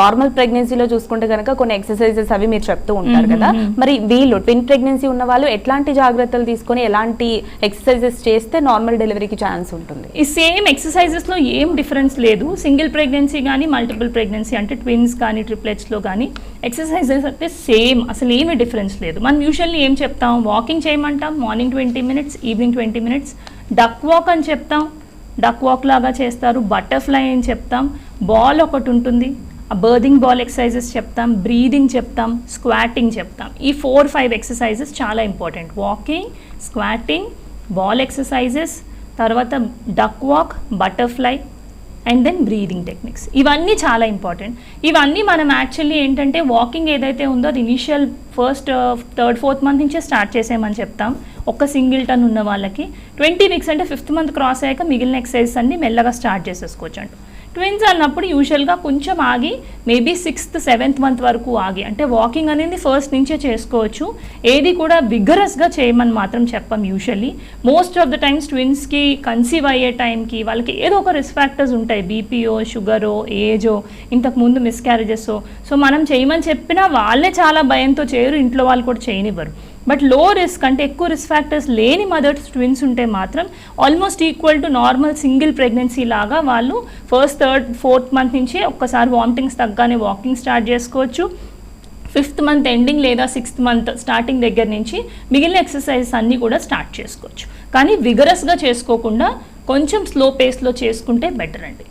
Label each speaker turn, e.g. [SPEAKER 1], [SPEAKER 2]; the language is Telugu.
[SPEAKER 1] నార్మల్ ప్రెగ్నెన్సీలో చూసుకుంటే కనుక కొన్ని ఎక్సర్సైజెస్ అవి మీరు చెప్తూ ఉంటారు కదా. మరి వీళ్ళు ట్విన్ ప్రెగ్నెన్సీ ఉన్న వాళ్ళు ఎట్లాంటి జాగ్రత్తలు తీసుకొని ఎలాంటి ఎక్సర్సైజెస్ చేస్తే నార్మల్ డెలివరీకి ఛాన్స్ ఉంటుంది?
[SPEAKER 2] ఈ సేమ్ ఎక్సర్సైజెస్లో ఏం డిఫరెన్స్ లేదు. సింగిల్ ప్రెగ్నెన్సీ కానీ మల్టిపుల్ ప్రెగ్నెన్సీ అంటే ట్విన్స్ కానీ ట్రిప్లెట్స్లో కానీ ఎక్సర్సైజెస్ అయితే సేమ్ అసలు ఏమీ డిఫరెన్స్ లేదు. మనం యూజువల్లీ ఏం చెప్తాం? Walking చేయమంటాం morning twenty minutes evening twenty minutes. Duck walk అని చెప్తాం. డక్ వాక్ లాగా చేస్తారు. బటర్ఫ్లై అని చెప్తాం. బాల్ ఒకటి ఉంటుంది. బర్దింగ్ బాల్ ఎక్సర్సైజెస్ చెప్తాం బ్రీదింగ్ చెప్తాం స్క్వాటింగ్ చెప్తాం. ఈ ఫోర్ ఫైవ్ ఎక్సర్సైజెస్ చాలా important walking squatting ball exercises తర్వాత duck walk butterfly and then breathing techniques ఇవన్నీ చాలా ఇంపార్టెంట్ ఇవన్నీ మనం యాక్చువల్లీ ఏంటంటే వాకింగ్ ఏదైతే ఉందో అది initial first third fourth month నుంచే స్టార్ట్ చేసేయమని చెప్తాం. ఒక్క సింగిల్ టన్ ఉన్న వాళ్ళకి. ట్వంటీ వీక్స్ అంటే ఫిఫ్త్ మంత్ క్రాస్ అయ్యాక మిగిలిన ఎక్సర్సైజెస్ అన్ని మెల్లగా స్టార్ట్ చేసేసుకోవచ్చు ట్విన్స్ అన్నప్పుడు యూజువల్గా కొంచెం ఆగి మేబీ సిక్స్త్ సెవెంత్ మంత్ వరకు ఆగి. అంటే వాకింగ్ అనేది ఫస్ట్ నుంచే చేసుకోవచ్చు. ఏది కూడా విగరస్గా చేయమని మాత్రం చెప్పం usually most of the times ట్విన్స్కి conceive అయ్యే టైంకి వాళ్ళకి ఏదో ఒక రిస్క్ ఫ్యాక్టర్స్ ఉంటాయి. బీపీఓ షుగరో ఏజో ఇంతకు ముందు మిస్క్యారేజెస్ సో మనం చేయమని చెప్పినా వాళ్ళే చాలా భయంతో చేయరు. ఇంట్లో వాళ్ళు కూడా చేయనివ్వరు. బట్లో రిస్క్ అంటే ఎక్కువ రిస్క్ ఫ్యాక్టర్స్ లేని మదర్స్ ట్విన్స్ ఉంటే మాత్రం almost equal to normal single pregnancy లాగా వాళ్ళు ఫస్ట్ థర్డ్ ఫోర్త్ మంత్ నుంచే ఒక్కసారి వామిటింగ్స్ తగ్గానే వాకింగ్ స్టార్ట్ చేసుకోవచ్చు. ఫిఫ్త్ మంత్ ఎండింగ్ లేదా సిక్స్త్ మంత్ స్టార్టింగ్ దగ్గర నుంచి మిగిలిన ఎక్సర్సైజెస్ అన్నీ కూడా స్టార్ట్ చేసుకోవచ్చు. కానీ విగరస్గా చేసుకోకుండా కొంచెం స్లో పేస్లో చేసుకుంటే బెటర్ అండి.